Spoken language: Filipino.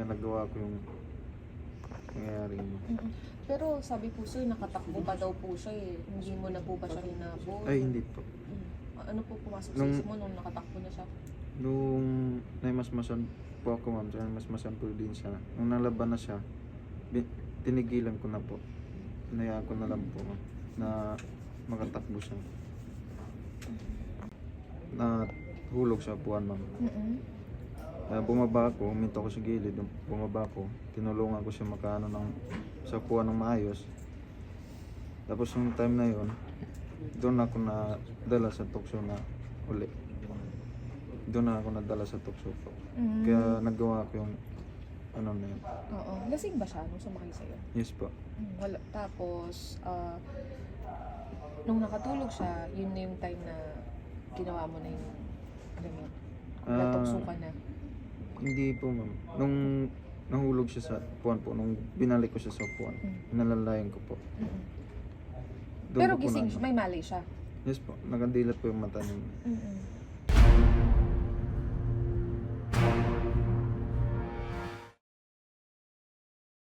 Kaya nagawa ko yung nangyayari yun. Mm-mm. Pero sabi po sir, nakatakbo pa daw po siya eh. Hindi mo na po ba siya hinabol? Ay, hindi po. Mm. Ano po pumasok sa Nung- isip mo nung nakatakbo na siya? Nung naimasmasan po ako ma'am, sa naimasmasan po din siya. Nung nalaban na siya, tinigilan ko na po. Hinayaan ko na lang po na makatakbo siya. Na hulog sa puwan ma'am. Mm-mm. Kaya bumaba ako, huminto ko sa gilid, bumaba ako, tinulungan ko siya makaano ng sa puwan ng maayos. Tapos yung time na yon, doon ako na dala sa tukso na uli. Doon na ako nadala sa tukso. Mm. Kaya nagawa ko yung ano na yun. Oo. Lasing ba siya nung sumakay sa'yo? Yes po. Mm, Wala. Tapos, ah, nung nakatulog siya, yun na yung time na ginawa mo na yung damit. Ah. Natukso ka na. Hindi po ma'am. Nung nahulog siya sa puwan po, nung binalik ko siya sa puwan, Mm. nalalayan ko po. Doon Pero ko po gising na- siya, may mali siya. Yes po, nakadilat po yung mata niya. Mm-mm.